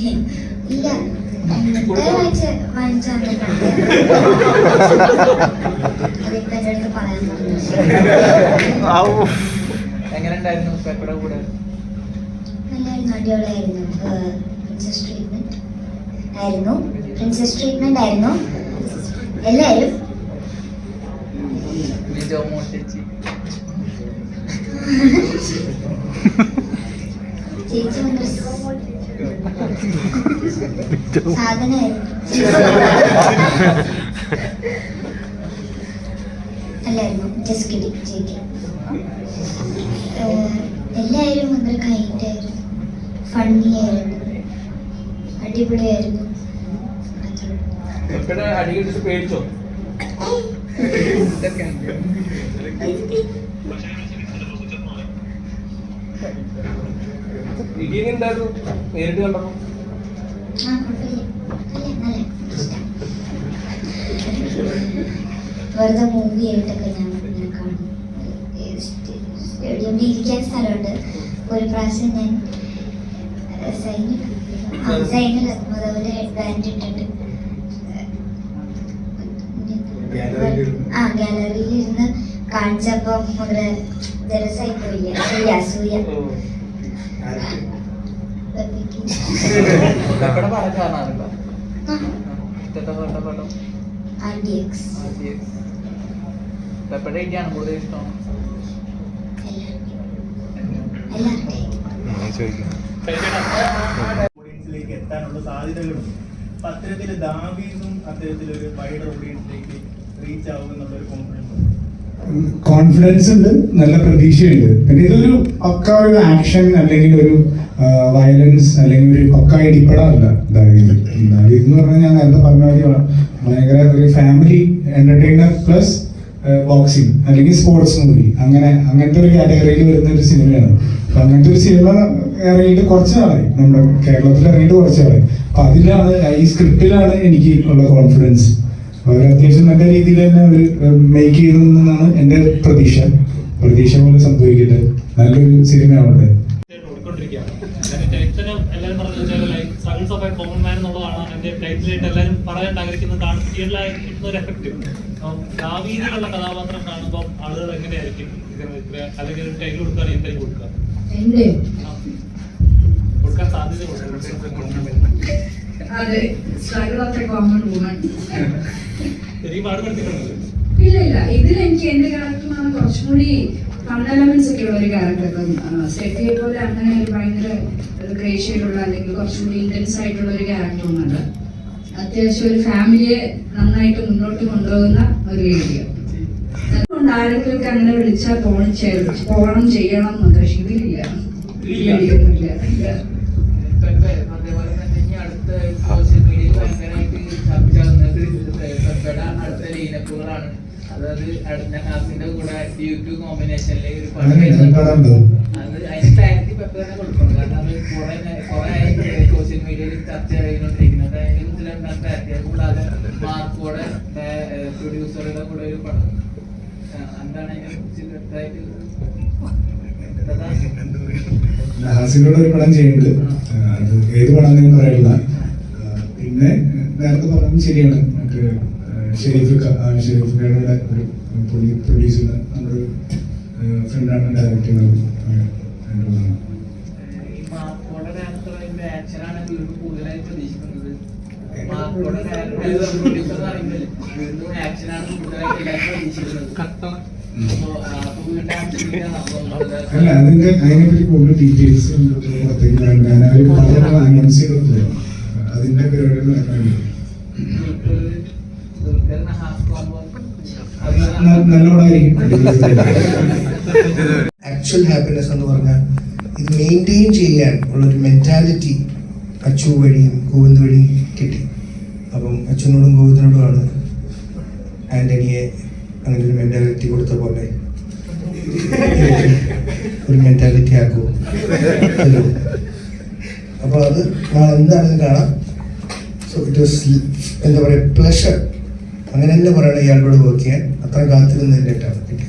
ഇല്ല ഇന്നത്തെ വായിച്ച വാങ്ങിച്ചാൽ അതിപ്പോ എന്റെ അടുത്ത് പറയാൻ പറഞ്ഞു എങ്ങനെ ഉണ്ടായിരുന്നു പെപ്പയുടെ കൂടെ? നല്ലായിരുന്നു അടിപൊളിയായിരുന്നു. പ്രിൻസസ് ട്രീറ്റ്മെന്റ് ആയിരുന്നു. പ്രിൻസസ് ട്രീറ്റ്മെന്റ് ആയിരുന്നു. എല്ലാവരും. ചേച്ചി അല്ലായിരുന്നു ജസ്റ്റ് കിട്ടി ചേച്ചി എല്ലാവരും ഭയങ്കര കൈൻഡ് ആയിരുന്നു ഫണ്ണി ആയിരുന്നു അടിപൊളിയായിരുന്നു പേടിച്ചോ ഇതൊക്കെ ഇടി എങ്ങനെ ഉണ്ടായിരുന്നു നേരിട്ട് കണ്ടപ്പോ വെറുതെ മൂവി ആയിട്ടൊക്കെ ഞാൻ ഇങ്ങനെ കാണും. സ്റ്റേഡിയമിൽ ഇരിക്കാൻ സ്ഥലമുണ്ട്. ഒരു പ്രാവശ്യം ഞാൻ സൈനിക സൈനിക മുതൽ ഹെഡ് ബാൻഡ് ഇട്ടിട്ട് ആ ഗാലറിയിൽ ഇരുന്ന് കാണിച്ചപ്പോ ഭയങ്കര ജലസായി പോയില്ല അസൂയ ഇടിയാണ് കൂടുതൽ ഇഷ്ടം? ഓഡിയൻസിലേക്ക് എത്താനുള്ള സാധ്യതകളും അപ്പൊ അത്തരത്തിൽ ദാവീസും അത്തരത്തിലൊരു വൈഡർ ഓഡിയൻസിലേക്ക് റീച്ച് ആവും കോൺഫിഡൻസ് കോൺഫിഡൻസ് കോൺഫിഡൻസ് ഉണ്ട് നല്ല പ്രതീക്ഷയുണ്ട്. പിന്നെ ഇതൊരു പക്ക ഒരു ആക്ഷൻ അല്ലെങ്കിൽ ഒരു വയലൻസ് അല്ലെങ്കിൽ ഒരു പക്ക ഇടിപ്പെടാറില്ല ദാവീദ് ദാവീദ് എന്ന് പറഞ്ഞാൽ ഞാൻ നേരത്തെ പറഞ്ഞ കാര്യമാണ് ഭയങ്കര ഒരു ഫാമിലി എന്റർടൈനർ പ്ലസ് ബോക്സിംഗ് അല്ലെങ്കിൽ സ്പോർട്സ് മൂവി അങ്ങനെ അങ്ങനത്തെ ഒരു കാറ്റഗറിയിൽ വരുന്ന ഒരു സിനിമയാണ് അപ്പൊ അങ്ങനത്തെ ഒരു സിനിമ ഇറങ്ങിയിട്ട് കുറച്ച് നാളായി. നമ്മുടെ കേരളത്തിൽ ഇറങ്ങിയിട്ട് കുറച്ച് നാളായി. അപ്പൊ അതിലാണ് ഈ സ്ക്രിപ്റ്റിലാണ് എനിക്ക് ഉള്ള കോൺഫിഡൻസ് അവർ അത്യാവശ്യം നല്ല രീതിയിൽ തന്നെ അവർ മേക്ക് ചെയ്തെന്നാണ് എന്റെ പ്രതീക്ഷ. പ്രതീക്ഷ പോലെ സംഭവിക്കട്ടെ. നല്ലൊരു സിനിമ ആവട്ടെ. Sons of a common man എന്നുള്ളതാണ് എന്റെ ടൈറ്റിലായിട്ട് എല്ലാവരും പറയാൻ ആഗ്രഹിക്കുന്നത് തിയേറ്ററിലായി കിട്ടുന്ന ഒരു എഫക്റ്റ് കഥാപാത്രം കാണുമ്പോൾ ആളുകൾ എങ്ങനെയായിരിക്കും? ഇതിന് ഇത്ര അല്ലെങ്കിൽ ഒരു ടൈറ്റിൽ കൊടുക്കുകയാണെങ്കിൽ എന്തായാലും കൊടുക്കുക. അതെ. സ്ട്രഗിൾ എ കോമൺ വുമൺ ഇല്ല ഇല്ല. ഇതിൽ എനിക്ക് എന്റെ ക്യാരക്ടറിനാണ് കുറച്ചും കൂടി ഫൺ എലമെന്റ്സ് ഒക്കെ ഉള്ള ഒരു ക്യാരക്ടർ ഇപ്പം സെഫിയെ പോലെ അങ്ങനെ ഒരു ഭയങ്കര ഗ്രേഷ്യയിലുള്ള അല്ലെങ്കിൽ കുറച്ചും കൂടി ഇന്റൻസ് ആയിട്ടുള്ള ഒരു ക്യാരക്ടർ ഒന്നുമല്ല. അത്യാവശ്യം ഒരു ഫാമിലിയെ നന്നായിട്ട് മുന്നോട്ട് കൊണ്ടുപോകുന്ന ഒരു വീഡിയോ അതുകൊണ്ട് ആരെങ്കിലും അങ്ങനെ വിളിച്ചാൽ പോണം ചെയ്യണം പോകണം ചെയ്യണം എന്നൊക്കെ പക്ഷെ ഇതിലില്ല വീഡിയോയിലില്ല ഇല്ല. അതായത് അടുത്ത ഹാസിന്റെ കൂടെ ഒരു പടം അങ്ങനെ വരുന്നുണ്ട്. പടമുണ്ടോ? അത് അതിന് ക്ലാരിറ്റി പെപ്പ തന്നെ കൊടുക്കണം കാരണം അത് കുറെ കുറെ സോഷ്യൽ മീഡിയയിൽ ചർച്ച ചെയ്തുകൊണ്ടിരിക്കുന്നത് അതിനെ കുറിച്ച് എന്താണ് ക്ലാരിറ്റി അത് കൂടാതെ മാർക്കോടെ പ്രൊഡ്യൂസറുടെ കൂടെ ഒരു പടം. ആ, എന്താണ് അതിനെ കുറിച്ച് വ്യക്തമായിട്ട്? ഹാസിനോട് ഒരു പടം ചെയ്യുന്നുണ്ട്. അത് ഏത് പടം ഞാൻ പറയില്ല. പിന്നെ നേരത്തെ പറഞ്ഞത് ശരിയാണ്. മറ്റേ ഷെരീഫ് ഷെരീഫ് ഖാനോടെ ഒരു പ്രൊഡ്യൂസ് ചെയ്യുന്ന നമ്മുടെ ഒരു ഫ്രണ്ടാണ് ഡയറക്ട് ചെയ്യുന്നത് രണ്ട് ഈ മാർക്കോടെ ഡയറക്ടറിന്റെ ആക്ഷനാണ് വീണ്ടും കൂടുതലായി പ്രതീക്ഷിക്കുന്നത്. മാർക്കോടെ ഡയറക്ടർ പ്രൊഡ്യൂസർ എന്ന് പറയുമ്പോൾ വീണ്ടും ആക്ഷനാണ് കൂടുതലായിട്ട് എല്ലാവരും പ്രതീക്ഷിക്കുന്നത്. അപ്പോ, ആ, അപ്പോ വീണ്ടും action ഇല്ലാന്നാ തോന്നുന്നത്. അല്ല അതിന്റെ അതിനെപ്പറ്റി കൂടുതൽ ഡീറ്റെയിൽസ് പുറത്തേക്ക് ഞാൻ അവർ പടം അനൗൺസ് ചെയ്തിട്ടില്ല. അതിന്റെ പരിപാടികൾ നടക്കുന്നുണ്ട്. ആക്ച്വൽ ഹാപ്പിനെസ് എന്ന് പറഞ്ഞാൽ ഇത് മെയിന്റെയിൻ ചെയ്യാൻ ഉള്ളൊരു മെന്റാലിറ്റി അച്ചു വഴിയും ഗോവിന്ദ് വഴിയും കിട്ടി. അപ്പം അച്ഛനോടും ഗോവിന്ദനോടുമാണ് ആന്റണിയെ അങ്ങനെ ഒരു മെന്റാലിറ്റി കൊടുത്ത പോലെ ഒരു മെന്റാലിറ്റി ആക്കൂ. അപ്പോൾ അത് നാളെ എന്താണെന്ന് കാണാം. സോ ഇറ്റ് വാസ് എന്താ പറയുക പ്ലഷർ അങ്ങനെ തന്നെ പറയണം ഇയാളോട് ചെയ്യാൻ അത്ര കാത്തിരുന്നതിന്റെ കിട്ടിയത്.